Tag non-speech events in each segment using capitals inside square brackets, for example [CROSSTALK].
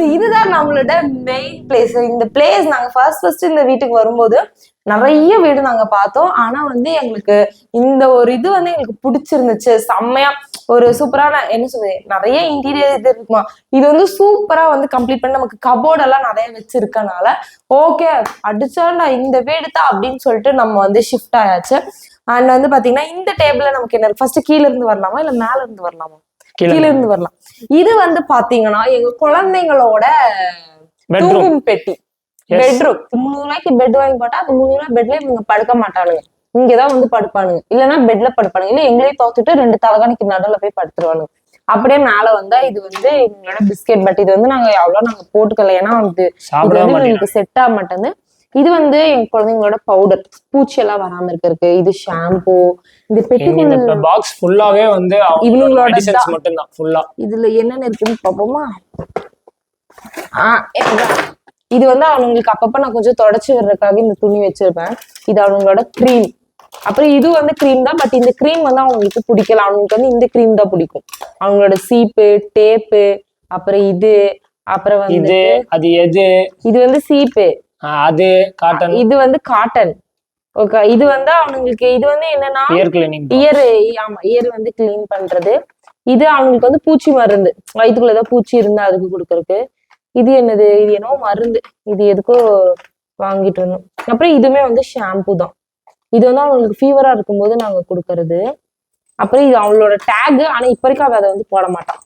So இதுதான் நம்மளோட main place இந்த பிளேஸ் நாங்க ஃபர்ஸ்ட் ஃபர்ஸ்ட் இந்த வீட்டுக்கு வரும்போது நிறைய வீடு நாங்க பார்த்தோம். ஆனா வந்து எங்களுக்கு இந்த ஒரு இது வந்து எங்களுக்கு பிடிச்சிருந்துச்சு. செம்மையா ஒரு சூப்பரான என்ன சொல்றது நிறைய இன்டீரியர் இது இருக்குமா? இது வந்து சூப்பரா வந்து கம்ப்ளீட் பண்ணி நமக்கு கபோர்ட் எல்லாம் நிறைய வச்சிருக்கனால ஓகே அடிச்சாண்டா இந்த வீடு தான் அப்படின்னு சொல்லிட்டு நம்ம வந்து ஷிஃப்ட் ஆயாச்சு. அண்ட் வந்து பாத்தீங்கன்னா இந்த டேபிள்ல நமக்கு என்ன ஃபர்ஸ்ட் கீழ இருந்து வரலாமா? இல்ல மேல இருந்து வரலாமா? கீழே இருந்து வரலாம். இது வந்து பாத்தீங்கன்னா எங்க குழந்தைங்களோட தூங்கும் பெட்டி. பெட்ரூம் முந்நூறு ரூபாய்க்கு பெட் வாங்கி போட்டா அந்த முந்நூறு ரூபாய் பெட்ல இவங்க படுக்க மாட்டானுங்க. இங்கதான் வந்து படுப்பானுங்க. இல்லைன்னா பெட்ல படுப்பானுங்க. இல்ல எங்களே தோத்துட்டு ரெண்டு தலகாணிக்கு நடுவுல போய் படுத்துருவானுங்க. அப்படியே மேல வந்தா இது வந்து எங்களோட பிஸ்கெட் பட் இது வந்து நாங்க அவ்வளவு நாங்க போட்டுக்கல. ஏன்னா வந்து இது வந்து எங்களுக்கு செட் ஆக மாட்டேங்குது. இது வந்து எங்க குழந்தைங்களோட பவுடர் பூச்சி எல்லாம் வராம இருக்கிறதுக்கு இது ஷாம்பு இந்த பெட்டிக்குள்ள இந்த பாக்ஸ் ஃபுல்லாவே வந்து இவங்களோட. மட்டும்தான் ஃபுல்லா இதுல என்னென்ன இருக்குன்னு பாப்போமா. இது. வந்து அவனுங்களுக்கு அப்பப்ப நான் கொஞ்சம் தொடச்சி விடுறதுக்காக இந்த துணி வச்சிருப்பேன். இது அவங்களோட க்ரீம் அப்புறம் இது வந்து க்ரீம் தான் பட் இந்த க்ரீம் வந்து அவங்களுக்கு பிடிக்கல. அவங்களுக்கு வந்து இந்த க்ரீம் தான் பிடிக்கும். அவங்களோட சீப்பு டேப்பு அப்புறம் இது அப்புறம் வந்து இது அது எது? இது வந்து சீப்பு அது காட்டன் இது வந்து காட்டன் ஓகே இது வந்து அவனுங்களுக்கு இது வந்து என்னன்னா இயர் கிளீனிங் இயர் ஆமா இயர் வந்து க்ளீன் பண்றது. இது அவங்களுக்கு வந்து பூச்சி மருந்து. வயிற்றுக்குள்ள ஏதாவது பூச்சி இருந்தா அதுக்கு கொடுக்கறதுக்கு. இது என்னது? இது என்னவோ மருந்து. இது எதுக்கோ வாங்கிட்டு வந்தோம். அப்புறம் இதுவுமே வந்து ஷாம்பு தான். இது வந்து அவங்களுக்கு ஃபீவரா இருக்கும்போது நாங்க கொடுக்கறது. அப்புறம் இது அவளோட டேக் ஆனா இப்ப வரைக்கும் அவ அதை வந்து போட மாட்டான்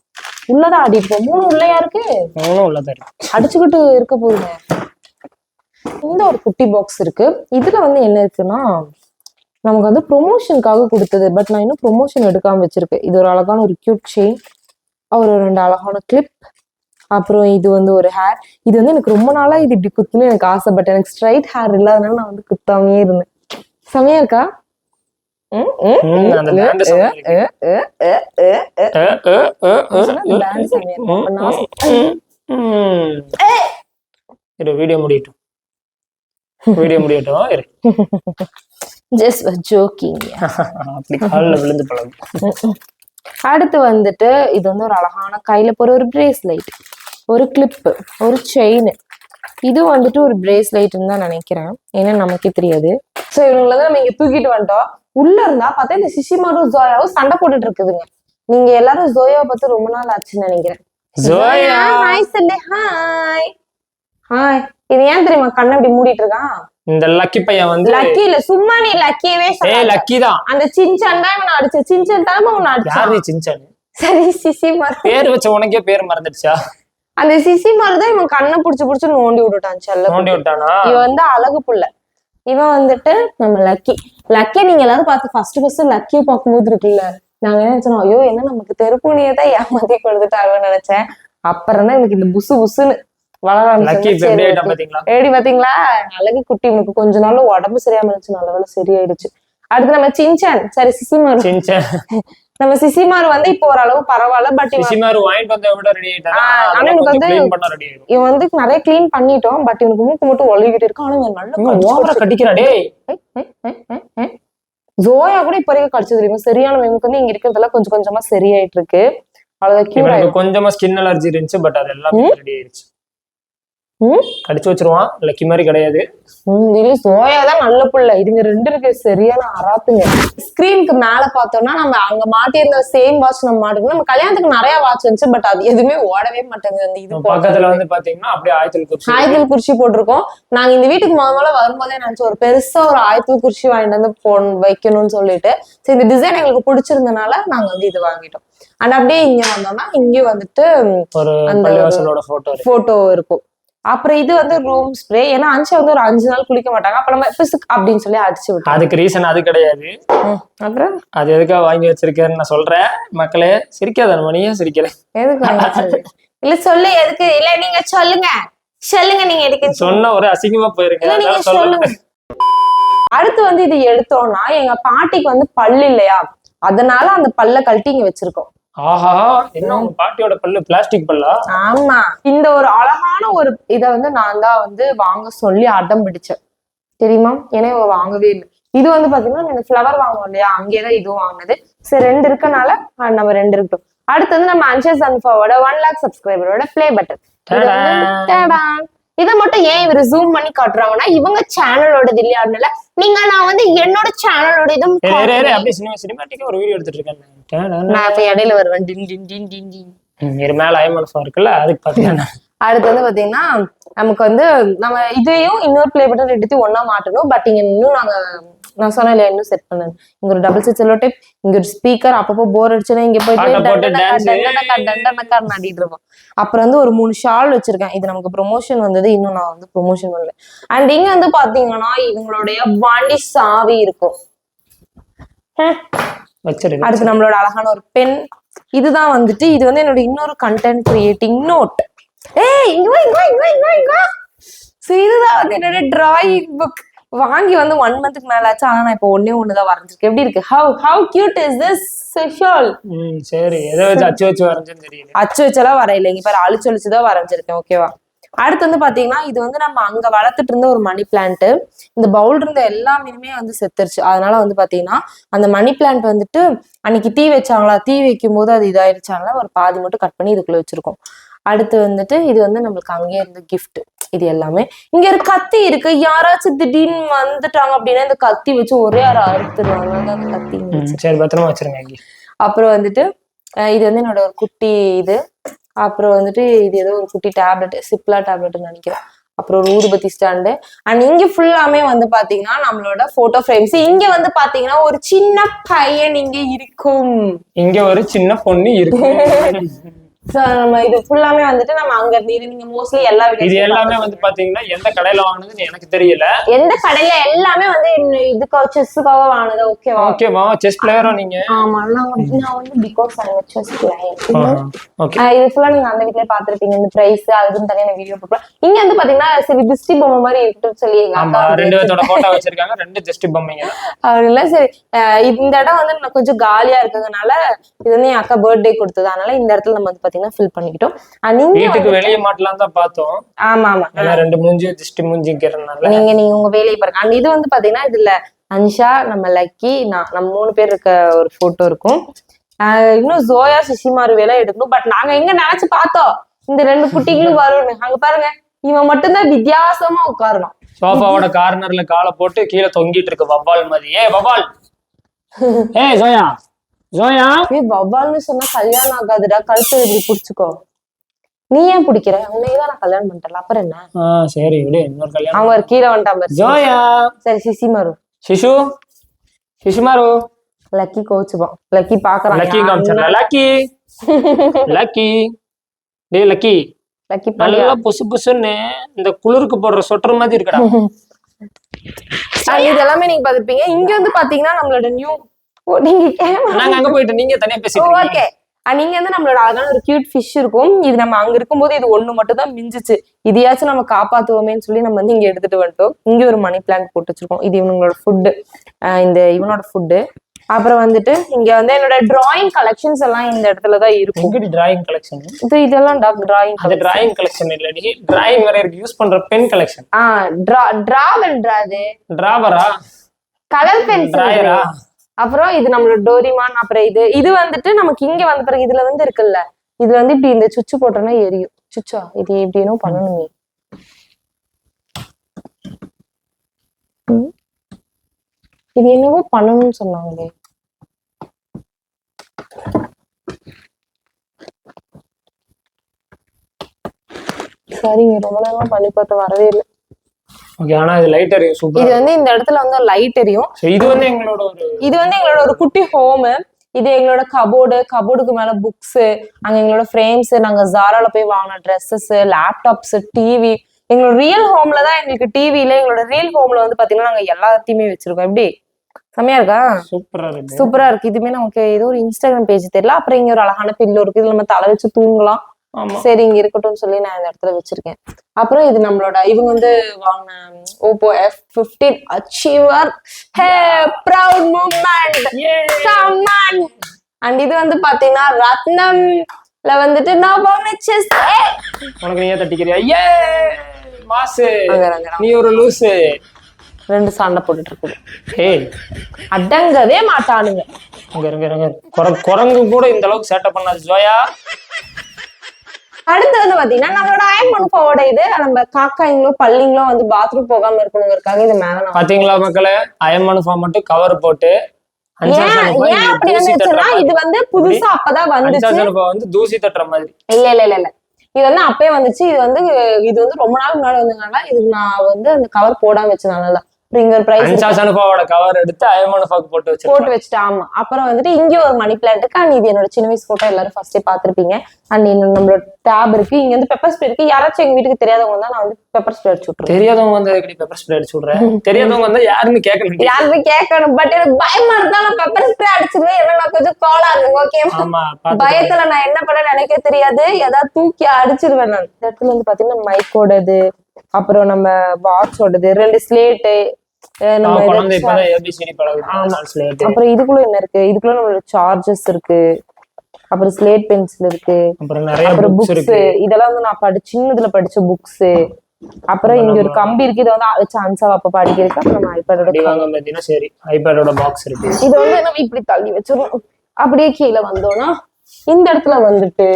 உள்ளதான் இருக்கோம் மூணு உள்ளயா இருக்கு? ஒன்றும் உள்ளதா இருக்கு. அடிச்சுக்கிட்டு இருக்க போகுங்க இந்த ஒரு குட்டி பாக்ஸ் இருக்கு. இதுல வந்து என்ன இருக்குன்னா நமக்கு வந்து ப்ரொமோஷனுக்காக கொடுத்தது. பட் நான் இன்னும் ப்ரொமோஷன் எடுக்காம வச்சிருக்கேன். இது ஒரு அழகான ஒரு கியூட் செயின் ஒரு ரெண்டு அழகான கிளிப் அப்புறம் இது வந்து ஒரு ஹேர் இது வந்து எனக்கு ரொம்ப நாளா இது இப்படி குத்துன்னு எனக்கு ஆசை. பட் எனக்கு ஸ்ட்ரைட் ஹேர் இல்லாதனால நான் வந்து குத்தாமையே இருந்தேன். செமையா இருக்கா? வீடியோ முடியட்டும். வீடியோ முடியட்டும் இரு. ஜஸ்ட் ஜோக்கிங் அப்படி காலில் விழுந்து பழகும். அடுத்து வந்துட்டு இது வந்து ஒரு அழகான கையில போற ஒரு பிரேஸ்லைட் ஒரு கிளிப்பு ஒரு செயின் இது வந்துட்டு ஒரு பிரேஸ்லைட்னு தான் நினைக்கிறேன். ஏன்னா நமக்கே தெரியாது. ஸோ இவங்களை வந்து நம்ம இங்க தூக்கிட்டு வந்துட்டோம். உள்ள இருந்தா பார்த்தா இந்த சிசிமாரும் ஜோயாவும் சண்டை போட்டுட்டு இருக்குதுங்க. நீங்க எல்லாரும் ஜோயாவை பார்த்து ரொம்ப நாள் ஆச்சுன்னு நினைக்கிறேன். ஜோயா ஹாய் ஹாய் ஹாய் இது ஏன் தெரியுமா கண்ணை இப்படி மூடிட்டு இருக்கான் இந்த லக்கி பையன் வந்து லக்கி இல்ல சும்மா நீ லக்கியவே சொல்லாத. லக்கி தான். அந்த சின்சான் தான் இவனை அடிச்ச சின்சான் தான் அவனை அடிச்சான்? யாரு சின்சானு? சரி சிசி மரம் பேர் வச்ச உனக்கே பேர் மறந்துடுச்சா? அந்த சிசி மாதிரி தான் இவன் கண்ணை புடிச்சு புடிச்சு நோண்டி விட்டுட்டான் செல்ல நோண்டி விட்டானா? இவன் வந்து அழகு புள்ள. இவன் வந்துட்டு நம்ம லக்கி லக்கிய நீங்க எல்லாரும் பார்த்து ஃபர்ஸ்ட் ஃபர்ஸ்ட் லக்கிய பார்க்கும்போது இருக்குல்ல நாங்க என்ன நினைச்சோம் ஐயோ என்ன நமக்கு தெருப்புனியை தான் ஏமாத்தி கொடுத்துட்டாங்கன்னு நினைச்சேன். அப்புறம் தான் எனக்கு இந்த புசு புசுன்னு ஏடி பாத்தீங்களா அழகு குட்டி உனக்கு கொஞ்ச நாள்ல உடம்பு சரியாம இருந்துச்சு நல்ல வேலை சரியாயிடுச்சு. அடுத்து நம்ம சின்சான். சரி சிசிமாரு. நம்ம சிசிமாரு வந்து இப்போ ஓரளவு பரவாயில்ல பட் சிசிமாரு வாங்கிட்டு வந்த விட ரெடி ஆனா எனக்கு வந்து- இவன் வந்து நிறைய க்ளீன் பண்ணிட்டோம் பட் இவனுக்கு மூக்கு மட்டும் ஒழுகிட்டு இருக்கான் ஆனா இவன் நல்லா ஓவரா கடிக்கிறா டேய். ஜோயா கூட இப்ப வரைக்கும் கடிச்சது தெரியுமா சரியான இவனுக்கு வந்து இங்க இருக்கிறதெல்லாம் கொஞ்சம் கொஞ்சமா சரியாயிட்டு இருக்கு. இவனுக்கு கொஞ்சமா ஸ்கின் அலர்ஜி இருந்துச்சு பட் அது எல்லாமே ரெடி ஆயிருச்சு ம்? கடிச்சு வச்சிருவான். லக்கி மாதிரி கிடையாது. இல்ல சோயா தான் நல்ல புள்ள. இதுங்க ரெண்டு இருக்கு சரியான அராத்துங்க ஸ்கிரீனுக்கு மேல பார்த்தோம்னா நம்ம அங்க மாட்டியிருந்த சேம் வாட்ச் நம்ம மாட்டிருக்கோம். நம்ம கல்யாணத்துக்கு நிறைய வாட்ச் இருந்துச்சு பட் அது எதுவுமே ஓடவே மாட்டேங்குது. இது பக்கத்துல வந்து பாத்தீங்கன்னா அப்படியே ஆயத்தில் குறிச்சி ஆயத்தல் குறிச்சி போட்டிருக்கோம். நாங்க இந்த வீட்டுக்கு முத முதல்ல வரும்போதே நினைச்சோம் ஒரு பெருசா ஒரு ஆயத்தல் குறிச்சி வாங்கிட்டு வந்து போ வைக்கணும்னு சொல்லிட்டு. சரி இந்த டிசைன் எங்களுக்கு பிடிச்சிருந்தனால நாங்க வந்து இது வாங்கிட்டோம். அண்ட் அப்படியே இங்க வந்தோம்னா இங்கேயும் வந்துட்டு ஒரு போட்டோ இருக்கும். அப்புறம் இது வந்து ரூம் ஸ்ப்ரே ஏன்னா அஞ்சு வந்து ஒரு அஞ்சு நாள் குளிக்க மாட்டாங்க. அப்ப நம்ம பிசுக் அப்படின்னு சொல்லி அடிச்சு விட்டோம் அதுக்கு ரீசன் அது கிடையாது. அப்புறம்? அது எதுக்காக வாங்கி வச்சிருக்கேன்னு நான் சொல்றேன். மக்களே சிரிக்காத மணியே சிரிக்கல. எதுக்கு? இல்ல சொல்லு எதுக்கு? இல்ல நீங்க சொல்லுங்க. சொல்லுங்க நீங்க எதுக்கு? சொன்ன ஒரு அசிங்கமா போயிருக்கு இல்ல நீங்க. சொல்லுங்க. அடுத்து வந்து இது எடுத்தோம்னா எங்க பாட்டிக்கு வந்து பல்லு இல்லையா? அதனால அந்த பல்ல கழட்டி இங்க வச்சிருக்கோம். ஆஹா என்ன பாட்டியோட பல்லு? பிளாஸ்டிக் பல்லா? ஆமா. இந்த ஒரு அழகான ஒரு இத வந்து நான் தான் வந்து வாங்க சொல்லி அடம் பிடிச்சேன். தெரியுமா? ஏன்னா இவ வாங்கவே இல்லை. இது வந்து பாத்தீங்கன்னா இந்த ஃப்ளவர் வாங்குவோம் இல்லையா? அங்கேதான் இதுவும் வாங்கினது. சரி ரெண்டு இருக்கனால நம்ம ரெண்டு இருக்கட்டும். அடுத்து வந்து நம்ம அன்ஷஸ் சன்ஃபாவோட ஒன் லேக் சப்ஸ்கிரைபரோட ப்ளே பட்டன் இதை மட்டும் ஏன் இவர் ஜூம் பண்ணி காட்டுறாங்கன்னா இவங்க சேனலோடது இல்லையா? அதனால நீங்க நான் வந்து என்னோட சேனலோட இதுவும் ஒரு வீடியோ எடுத்துட்டு இருக்கேன். நான். இப்ப இடையில வருவேன். டின் டின் மேல இருக்குல்ல அதுக்கு பாத்தீங்கன்னா அடுத்து வந்து பாத்தீங்கன்னா நமக்கு வந்து நம்ம இதையும் இன்னொரு ப்ளே பட்டன் எடுத்து ஒண்ணா மாட்டணும். பட் இங்க இன்னும் நாங்க நான் சொன்னேன் இல்லையா இன்னும் செட் பண்ணேன் இங்க ஒரு டபுள் செட் செல்லோ டேப் இங்க ஒரு ஸ்பீக்கர் அப்பப்போ போர் அடிச்சுன்னா இங்க போயிட்டு நடிட்டு இருப்போம். அப்புறம் வந்து ஒரு மூணு ஷால் வச்சிருக்கேன். இது நமக்கு ப்ரொமோஷன் வந்தது இன்னும் நான் வந்து ப்ரொமோஷன் பண்ணல. அண்ட் இங்க வந்து பாத்தீங்கன்னா இவங்களுடைய வாண்டி சாவி இருக்கும். அடுத்து நம்மளோட அழகான ஒரு பென் இதுதான் வந்துட்டு இது வந்து என்னோட இன்னொரு கண்டென்ட் கிரியேட்டிங் நோட் ஏய் இங்க வா இங்க வா இங்க வா இங்க வா இங்க வா. ஸோ இதுதான் வந்து என்னோட டிராயிங் புக் வாங்கி வந்து ஒன் மந்த்துக்கு மேல ஆச்சு ஆனா நான் இப்போ ஒன்னே ஒன்று தான் வரைஞ்சிருக்கேன். எப்படி இருக்கு? How how cute is this hmm சரி. வச்சு அச்சு வச்சு வரைஞ்சேன்னு தெரியல. அச்சு வச்செல்லாம் வரையில. இங்க பாரு அழிச்சு அழிச்சு தான் வரைஞ்சிருக்கேன் ஓகேவா அடுத்து வந்து பாத்தீங்கன்னா இது வந்து நம்ம அங்க வளர்த்துட்டு இருந்த ஒரு மணி பிளான்ட் இந்த பவுல் இருந்த எல்லா மீனுமே வந்து செத்துருச்சு. அதனால வந்து பாத்தீங்கன்னா அந்த மணி பிளான்ட் வந்துட்டு அன்னைக்கு தீ வச்சாங்களா? தீ வைக்கும் போது அது இதாயிருச்சாங்களா ஒரு பாதி மட்டும் கட் பண்ணி இதுக்குள்ள வச்சிருக்கோம். அடுத்து வந்துட்டு இது வந்து நம்மளுக்கு அங்கேயே இருந்த gift இது எல்லாமே. இங்க ஒரு கத்தி இருக்கு. யாராச்சும் திடீர்னு வந்துட்டாங்க அப்படின்னா இந்த கத்தி வச்சு ஒரே அரை அறுத்துருவாங்க அந்த கத்தி சரி பத்திரமா வச்சிருங்க அப்புறம் வந்துட்டு இது வந்து என்னோட ஒரு குட்டி இது. அப்புறம் வந்துட்டு இது ஏதோ ஒரு குட்டி டேப்லெட் சிப்லா டேப்லெட்னு நினைக்கிறேன். அப்புறம் ஒரு ஊதுபத்தி ஸ்டாண்டு அண்ட் இங்க ஃபுல்லாமே வந்து பாத்தீங்கன்னா நம்மளோட போட்டோ ஃப்ரேம்ஸ் இங்க வந்து பாத்தீங்கன்னா ஒரு சின்ன பையன் இங்க இருக்கும். இங்க ஒரு சின்ன பொண்ணு இருக்கு [LAUGHS] So, நம்ம இது ஃபுல்லாமே வந்துட்டு நம்ம அங்க இருந்து இது நீங்க மோஸ்ட்லி எல்லா இது எல்லாமே வந்து பாத்தீங்கன்னா எந்த கடையில வாங்கினதுன்னு எனக்கு தெரியல. எந்த கடையில எல்லாமே வந்து இந்த இதுக்காக செஸ்ஸுக்காக வாங்கினது ஓகேவா ஓகேவா செஸ் பிளேயரும் நீங்க? ஆமா நான் வந்து நான் வந்து because I chess player okay இது ஃபுல்லா நீங்க அந்த வீட்லயே பாத்திருப்பீங்க இந்த பிரைஸ் அதுக்குன்னு தனியான வீடியோ போட்டுருப்பேன் இங்க வந்து பாத்தீங்கன்னா சரி திருஷ்டி பொம்மை மாதிரி இருக்குன்னு சொல்லி எங்க அக்கா ரெண்டு பேர்த்தோட போட்டோ வச்சிருக்காங்க ரெண்டு ஜஸ்ட் பொம்மைங்க. அவர் இல்ல சரி. இந்த இடம் வந்து நான் கொஞ்சம் காலியா இருக்கிறதுனால இது வந்து என் அக்கா பர்த்டே கொடுத்தது. அதனால இந்த இடத்துல நம்ம வந்து பாத்தீங்கன்னா ஃபில் பண்ணிக்கிட்டோம். வீட்டுக்கு வெளியே மாட்டலாம் தான் பார்த்தோம். ஆமா ஆமா. ரெண்டு மூஞ்சி ஜஸ்ட் மூஞ்சிக்கிறதுனால நீங்க நீங்க உங்க வேலையை பாருங்க. அண்ட் இது வந்து பாத்தீங்கன்னா இதுல அன்ஷா நம்ம லக்கி நான் நம்ம மூணு பேர் இருக்க ஒரு போட்டோ இருக்கும். இன்னும் ஜோயா சிசிமாரு வேலை எடுக்கணும். பட் நாங்க எங்க நினைச்சு பார்த்தோம்? இந்த ரெண்டு குட்டிகளும் வரும்னு. அங்க பாருங்க. இவன் மட்டும்தான் வித்தியாசமா உட்காரணும். சோஃபாவோட கார்னர்ல காலை போட்டு கீழே தொங்கிட்டு இருக்கு வவ்வால் மாதிரி. ஏ வவ்வால். ஏ ஜோயா ஜோயா ஏய் வவ்வால்னு சொன்னா கல்யாணம் ஆகாதுடா. கழுத்து இப்படி புடிச்சுக்கோ. நீ ஏன் பிடிக்கிற? உன்னையதான் நான் கல்யாணம் பண்ணிட்டேன் அப்புறம் என்ன? சரி விடு. இன்னொரு கல்யாணம். அவங்க ஒரு கீழே வந்துட்டான். ஜோயா சரி சிசி மாரு சிசு. சிசுமாரு லக்கி கோச்சுப்பான். லக்கி பாக்குறான். லக்கி காமிச்சிடல லக்கி. லக்கி. டேய் லக்கி. லக்கி நல்லா புசு புசுன்னு இந்த குளிருக்கு போடுற சொட்டர் மாதிரி இருக்கடா. இது எல்லாமே நீங்க பாத்திருப்பீங்க இங்க வந்து பாத்தீங்கன்னா நம்மளோட நியூ நீங்க camera- நாங்க அங்க போயிட்டு நீங்க தனியா ஓ, பேசிட்டு. அண்ட் இங்க வந்து நம்மளோட அழகான ஒரு கியூட் ஃபிஷ் இருக்கும். இது நம்ம அங்க இருக்கும்போது இது ஒண்ணு மட்டும் தான் மிஞ்சிச்சு. இதையாச்சும் நம்ம காப்பாத்துவோமேன்னு சொல்லி நம்ம வந்து இங்க எடுத்துட்டு வந்துட்டோம். இங்க ஒரு மணி பிளான்ட் போட்டு வச்சிருக்கோம். இது இவங்களோட ஃபுட்டு இந்த இவனோட ஃபுட்டு அப்புறம் வந்துட்டு இங்க வந்து என்னோட டிராயிங் கலெக்ஷன்ஸ் எல்லாம் இந்த இடத்துல தான் இருக்கும். எங்கடி டிராயிங் கலெக்ஷன் இது இதெல்லாம் டிராயிங் அது டிராயிங் கலெக்ஷன் இல்லடி டிராயிங் வரையறதுக்கு யூஸ் பண்ற பென் கலெக்ஷன் ஆ டிரா டிராவல்ன்றாது டிராவரா கலர் பென்சில் டிராயரா அப்புறம் இது நம்மளோட டோரிமான் அப்புறம் இது இது வந்துட்டு நமக்கு இங்க வந்த பிறகு இதுல வந்து இருக்குல்ல இது வந்து இப்படி இந்த சுச்சு போட்டோம்னா எரியும். சுச்சா? இது எப்படினோ பண்ணணுமே இது என்னவோ பண்ணணும்னு சொன்னாங்களே. சரிங்க ரொம்ப நேரம் பண்ணி பார்த்து வரவே இல்லை. ஓகே ஆனா இது லைட் எரியும். இது சூப்பர் வந்து இந்த இடத்துல வந்து லைட் எரியும். இது வந்து எங்களோட ஒரு இது வந்து எங்களோட ஒரு குட்டி ஹோம் இது எங்களோட கபோர்டு கபோர்டுக்கு மேல புக்ஸ் அங்க எங்களோட ஃப்ரேம்ஸ் நாங்க ஜாரால போய் வாங்கின ட்ரெஸ்ஸஸ் லேப்டாப்ஸ் டிவி எங்களோட ரியல் ஹோம்ல தான் எங்களுக்கு டிவில எங்களோட ரியல் ஹோம்ல வந்து பாத்தீங்கன்னா நாங்க எல்லாத்தையுமே வச்சிருக்கோம். எப்படி? செம்மையா இருக்கா? சூப்பரா இருக்கு. சூப்பரா இருக்கு. இதுமே நமக்கு ஏதோ ஒரு இன்ஸ்டாகிராம் பேஜ் தெரியல. அப்புறம் இங்க ஒரு அழகான பில்லோ இருக்கு. இதுல நம்ம தலை வச்சு தூங்கலாம். சரி இங்க இருக்கட்டும்னு சொல்லி நான் இந்த இடத்துல வச்சிருக்கேன். அப்புறம் இது நம்மளோட இவங்க வந்து வாங்கின Oppo F fifteen achiever hey proud moment and இது வந்து பாத்தீங்கன்னா ரத்னம்ல வந்துட்டு நான் செஸ் உனக்கு நீயே தட்டிக்கிறியா? ஏ மாசு. நீ ஒரு லூசு. ரெண்டு சண்டை போட்டுட்டு இருக்குது ஏய். அடங்கவே மாட்டானுங்க. இங்க இருங்க இருங்க குரங்கு குரங்கு கூட இந்த அளவுக்கு சேட்டை பண்ணாது ஜோயா. அடுத்து வந்து பாத்தீங்கன்னா நம்மளோட அயன்மனுப்பாவோட இது நம்ம காக்காய்ங்களும் பள்ளிங்களும் வந்து பாத்ரூம் போகாம இருக்கணுங்கிறதுக்காக இது மேல பாத்தீங்களா மக்களே? அயன்மனுஃபா மட்டும் கவர் போட்டு ஏன் அப்படி வந்துச்சுன்னா இது வந்து புதுசா அப்பதான் வந்துச்சு. வந்து தூசி தட்டுற மாதிரி. இல்ல இல்ல இல்ல இல்ல. இது வந்து அப்பயே வந்துச்சு. இது வந்து இது வந்து ரொம்ப நாள் முன்னாடி வந்ததுனால இது நான் வந்து அந்த கவர் போடாம வச்சனால அப்புறம் இங்க ஒரு பிரைஸ் அன்சாசனுப்பாவோட கவர் எடுத்து அயன்மனுஃபாக்கு போட்டு வச்சிருக்கோம் போட்டு வச்சுட்டு ஆமா. அப்புறம் வந்துட்டு இங்க ஒரு மணி பிளான்ட் இருக்கு. அண்ட் இது என்னோட சின்ன வயசு போட்டோ எல்லாரும் ஃபர்ஸ்டே பாத்திருப்பீங்க அண்ட் இன்னும் நம்மளோட டேப் இருக்கு. இங்க வந்து பெப்பர் ஸ்ப்ரே இருக்கு. யாராச்சும் எங்க வீட்டுக்கு தெரியாதவங்க தான் நான் வந்து பெப்பர் ஸ்ப்ரே அடிச்சு விட்டுருவேன். தெரியாதவங்க வந்து எப்படி பெப்பர் ஸ்ப்ரே அடிச்சு விடுறேன் தெரியாதவங்க வந்து யாருன்னு கேட்கணும் யாருமே கேட்கணும். பட் எனக்கு பயமா இருந்தா நான் பெப்பர் ஸ்ப்ரே அடிச்சிருவேன். ஏன்னா நான் கொஞ்சம் கோலா இருக்கு ஓகே பயத்துல நான் என்ன பண்ண நினைக்க தெரியாது. ஏதாவது தூக்கி அடிச்சிருவேன் நான். இந்த இடத்துல வந்து பாத்தீங்கன்னா மைக்கோடது அப்புறம் நம்ம வாட்சோடது ரெண்டு ஸ்லேட்டு அப்புறம் இதுக்குள்ள என்ன இருக்கு? இதுக்குள்ள நம்மளோட சார்ஜஸ் இருக்கு. அப்புறம் ஸ்லேட் பென்சில் இருக்கு. அப்புறம் புக்ஸ் இதெல்லாம் வந்து நான் படி சின்னதுல படிச்ச புக்ஸ் அப்புறம் இங்க ஒரு கம்பி இருக்கு. இதை வந்து வச்சு அன்சாவா அப்ப படிக்கிறதுக்கு அப்புறம் நம்ம ஐபேடோட பாத்தீங்கன்னா சரி ஐபேடோட பாக்ஸ் இருக்கு. இது வந்து நம்ம இப்படி தள்ளி வச்சிருவோம் அப்படியே கீழே வந்தோம்னா இந்த இடத்துல வந்துட்டு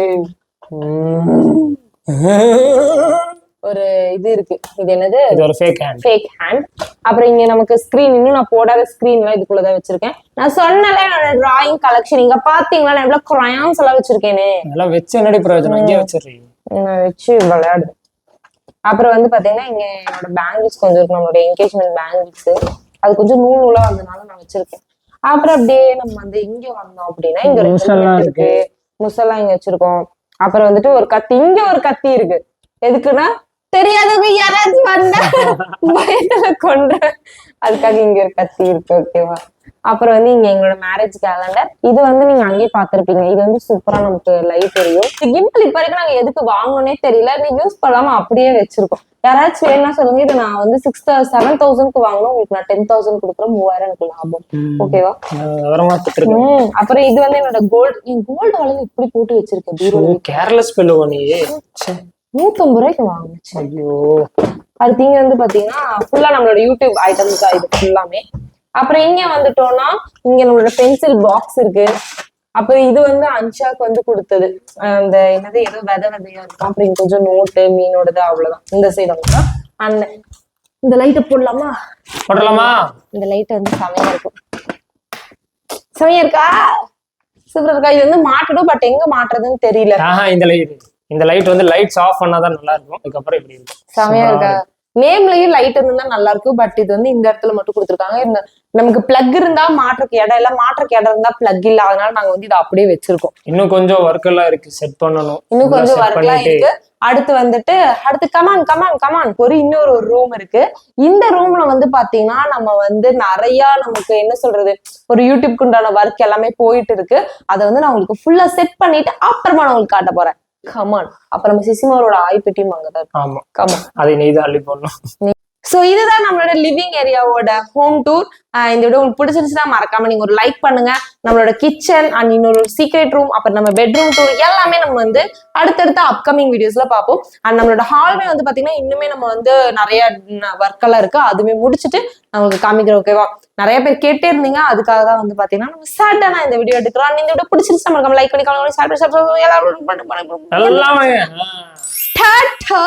ஒரு இது இருக்கு. இது என்னது? ஃபேக் ஹேண்ட் ஃபேக் ஹேண்ட் அப்புறம் இங்க நமக்கு ஸ்கிரீன் இன்னும் நான் போடாத ஸ்கிரீன் எல்லாம் இதுக்குள்ளதான் வச்சிருக்கேன். நான் சொன்னல என்னோட டிராயிங் கலெக்ஷன் இங்க பாத்தீங்களா நான் எவ்வளவு crayons எல்லாம் வச்சிருக்கேனே இதெல்லாம் வச்சு என்னடி பிரயோஜனம்? இங்கே வச்சிடுறீங்க நான் வச்சு விளையாடுவேன் அப்புறம் வந்து பாத்தீங்கன்னா இங்க என்னோட பேங்கிள்ஸ் கொஞ்சம் இருக்கு. நம்மளோட என்கேஜ்மெண்ட் பேங்கிள்ஸ் அது கொஞ்சம் நூல் நூலா வந்தனால நான் வச்சிருக்கேன். அப்புறம் அப்படியே நம்ம வந்து இங்க வந்தோம் அப்படின்னா இங்க இருக்கு. முசல்லாம் இங்க வச்சிருக்கோம். அப்புறம் வந்துட்டு ஒரு கத்தி இங்க ஒரு கத்தி இருக்கு. எதுக்குன்னா தெரியாதவங்க யாராச்சும் வந்தா பயத்துல கொண்டு அதுக்காக இங்க ஒரு கத்தி இருக்கு ஓகேவா அப்புறம் வந்து இங்க எங்களோட மேரேஜ் கேலண்டர் இது வந்து நீங்க அங்கேயே பார்த்திருப்பீங்க. இது வந்து சூப்பரா நமக்கு லைட் தெரியும். கிம்பிள் இப்ப வரைக்கும் நாங்க எதுக்கு வாங்கணும்னே தெரியல. நீ யூஸ் பண்ணாம அப்படியே வச்சிருக்கோம். யாராச்சும் வேணா சொல்லுங்க. இது நான் வந்து சிக்ஸ் செவன் தௌசண்ட்க்கு வாங்கணும். உங்களுக்கு நான் டென் தௌசண்ட் கொடுக்குறேன். மூவாயிரம் எனக்கு லாபம். ஓகேவா அப்புறம் இது வந்து என்னோட கோல்டு கோல்டு வளர்ந்து இப்படி போட்டு வச்சிருக்கேன். கேர்லெஸ் பெல்லுவா நீ. நூத்தம்பது ரூபாய்க்கு வாங்குச்சு ஐயோ. அடுத்து இங்க வந்து பாத்தீங்கன்னா ஃபுல்லா நம்மளோட யூடியூப் ஐட்டம்ஸ் தான் இது ஃபுல்லாமே அப்புறம் இங்க வந்துட்டோம்னா இங்க நம்மளோட பென்சில் பாக்ஸ் இருக்கு. அப்புறம் இது வந்து அன்ஷாக்கு வந்து கொடுத்தது. அந்த என்னது ஏதோ விதை விதையா இருக்கும். அப்புறம் கொஞ்சம் நோட்டு மீனோடது அவ்வளவுதான். இந்த சைடு அவ்வளவுதான் அந்த இந்த லைட்டை போடலாமா? போடலாமா? இந்த லைட் வந்து செமையா இருக்கும். செமையா இருக்கா? சூப்பரா இருக்கா? இது வந்து மாட்டணும் பட் எங்க மாட்டுறதுன்னு தெரியல. இந்த லைட் இந்த லைட் வந்து லைட்ஸ் ஆஃப் பண்ணாதான் நல்லா இருக்கும் அதுக்கப்புறம் இப்படி இருக்கும். செமையா இருக்கா? நேம்லயும் லைட் இருந்தா நல்லா இருக்கும் பட் இது வந்து இந்த இடத்துல மட்டும் கொடுத்துருக்காங்க. இந்த நமக்கு பிளக் இருந்தா மாற்றுக்கு இடம் இல்ல மாற்றுக்கு இடம் இருந்தா பிளக் இல்ல. அதனால நாங்க வந்து இதை அப்படியே வச்சிருக்கோம். இன்னும் கொஞ்சம் ஒர்க் எல்லாம் இருக்கு. செட் பண்ணணும். இன்னும் கொஞ்சம் ஒர்க்லாம் பண்ணிட்டு. இருக்கு. அடுத்து வந்துட்டு அடுத்து கமான் கமான் கமான் ஒரு இன்னொரு ஒரு ரூம் இருக்கு. இந்த ரூம்ல வந்து பாத்தீங்கன்னா நம்ம வந்து நிறைய நமக்கு என்ன சொல்றது? ஒரு யூடியூப்க்கு உண்டான ஒர்க் எல்லாமே போயிட்டு இருக்கு. அதை வந்து நான் உங்களுக்கு ஃபுல்லா செட் பண்ணிட்டு அப்புறமா நான் உங்களுக்கு காட்ட போறேன். கமான் அப்புறம் நம்ம சிசிமாரோட ஆய்பெட்டியும் அங்கதான் இருக்கு. ஆமா. கமான் அதை நீ தான் அள்ளி போடணும். ஸோ இதுதான் நம்மளோட லிவிங் ஏரியாவோட ஹோம் டூர் இந்த வீடியோ உங்களுக்கு பிடிச்சிருந்துச்சுன்னா மறக்காம நீங்க ஒரு லைக் பண்ணுங்க. நம்மளோட கிச்சன் அண்ட் இன்னொரு சீக்ரெட் ரூம் அப்புறம் நம்ம பெட்ரூம் டூர் எல்லாமே நம்ம வந்து அடுத்தடுத்த அப்கமிங் வீடியோஸ்ல பார்ப்போம். அண்ட் நம்மளோட ஹால்வே வந்து பாத்தீங்கன்னா இன்னுமே நம்ம வந்து நிறைய ஒர்க் எல்லாம் இருக்கு. அதுவுமே முடிச்சுட்டு நான் உங்களுக்கு காமிக்கிறோம் ஓகேவா நிறைய பேர் கேட்டே இருந்தீங்க. அதுக்காக தான் வந்து பாத்தீங்கன்னா நம்ம சாட்டா இந்த வீடியோ எடுக்கிறோம் இந்த வீடியோ பிடிச்சிருச்சு மறக்காம லைக் பண்ணி பண்ணி எல்லாரும். டாட்டா